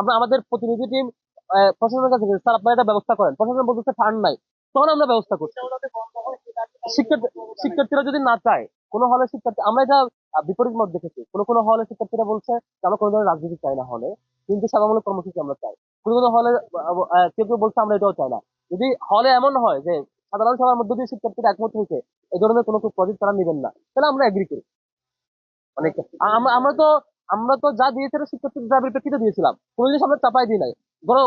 আমরা আমাদের প্রতিনিধি টিম প্রশাসনের কাছে স্যার, আপনারা এটা ব্যবস্থা করেন। প্রশাসন বলতেছে ফান্ড নাই তখন আমরা ব্যবস্থা করছি শিক্ষার্থী, শিক্ষার্থীরা যদি না চায়, কোনো হলে শিক্ষার্থী, আমরা এটা বিপরীত মত দেখেছি। কোনো কোনো হলে শিক্ষার্থীরা বলছে আমরা কোনো ধরনের রাজনীতি চাই না হলে। কিন্তু সেবামূলক কর্মসূচি আমরা চাই। কোনো কোনো হলে কেউ কেউ বলছে, আমরা এটাও চাই না। যদি হলে এমন হয় যে, সাধারণ সভার মধ্যে দিয়ে শিক্ষার্থীরা একমত হয়েছে এই ধরনের কোনো প্রজেক্ট তারা নেবেন না, তাহলে আমরা এগ্রি করি। অনেক আমরা তো আমরা তো যা দিয়েছিলাম শিক্ষার্থীদের দাবির প্রেক্ষিতে দিয়েছিলাম। কোনো জিনিস আমরা চাপাই দিই নাই। ধরো,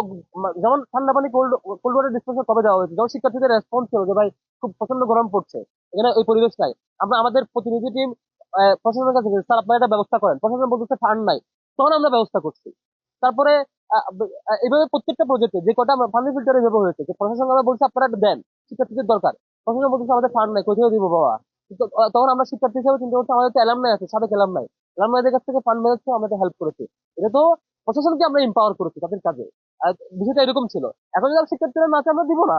যেমন ঠান্ডা পানি কোল্ড কোল্ড ওয়াটার ডিসপেন্সার কবে দেওয়া হয়েছে? যখন শিক্ষার্থীদের রেসপন্স ছিল যে, ভাই, খুব প্রচণ্ড গরম পড়ছে। এখানে ওই পরিবেশ নাই। আমরা আমাদের প্রতিনিধি টিম প্রশাসনের কাছে স্যার, আপনারা এটা ব্যবস্থা করেন। প্রশাসন বলতেছে ফান্ড নাই। তখন আমরা ব্যবস্থা করছি। তারপরে এইভাবে প্রত্যেকটা প্রজেক্টে যে কটা ফান্ডিং ফিল্টার এভাবে হয়েছে, যে প্রশাসন আমরা বলছে, আপনারা দেন, শিক্ষার্থীদের দরকার। প্রশাসন বলতেছে, আমাদের ফান্ড নাই কোথাও দিব বাবা? তখন আমরা শিক্ষার্থী হিসেবে চিন্তা করছি, আমাদের তো এলাম নাই আছে, সাবেক এলাম নাই। এলাম কাছ থেকে ফান্ড ম্যানেজ আমরা হেল্প করেছি। এটা তো প্রশাসনকে আমরা এম্পাওয়ার করেছি তাদের কাজে। বিষয়টা এরকম ছিল। এখন যদি শিক্ষার্থীরা না আমরা দিব না।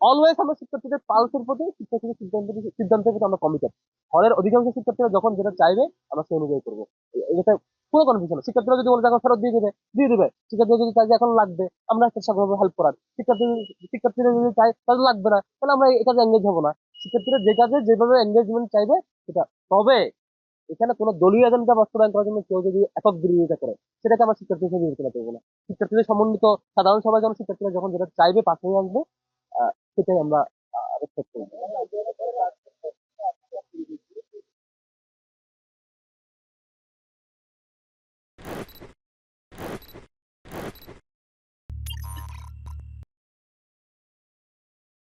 অলওয়েজ আমরা শিক্ষার্থীদের পালসের প্রতি শিক্ষার্থীদের সিদ্ধান্ত সিদ্ধান্তের প্রতি আমরা কমিটেড হলের অধিকাংশ শিক্ষার্থীরা যখন যেটা চাইবে, আমরা সেই অনুযায়ী করব। এটা কোনো কনফিউশন শিক্ষার্থীরা যদি বলে এখন ফেরত দিয়ে দেবে দিয়ে দেবে। শিক্ষার্থীরা যদি চাই যে, এখন লাগবে, আমরা চেষ্টা করব হেল্প করার। শিক্ষার্থী শিক্ষার্থীরা যদি চাই তাহলে লাগবে না, তাহলে আমরা এই কাজে এঙ্গেজ হব না। শিক্ষার্থীরা যে কাজে যেভাবে এঙ্গেজমেন্ট চাইবে, সেটা। তবে এখানে কোনো দলীয় এজেন্ডা বাস্তবায়ন করার জন্য কেউ যদি একক বিরোধিতা করে, সেটাকে আমরা শিক্ষার্থী হিসেবে বিবেচনা করব না। শিক্ষার্থীদের সমন্বিত সাধারণ সবাই যখন শিক্ষার্থীরা যখন যেটা চাইবে পাশে আসবে সেটাই আমরা রেসপেক্ট করব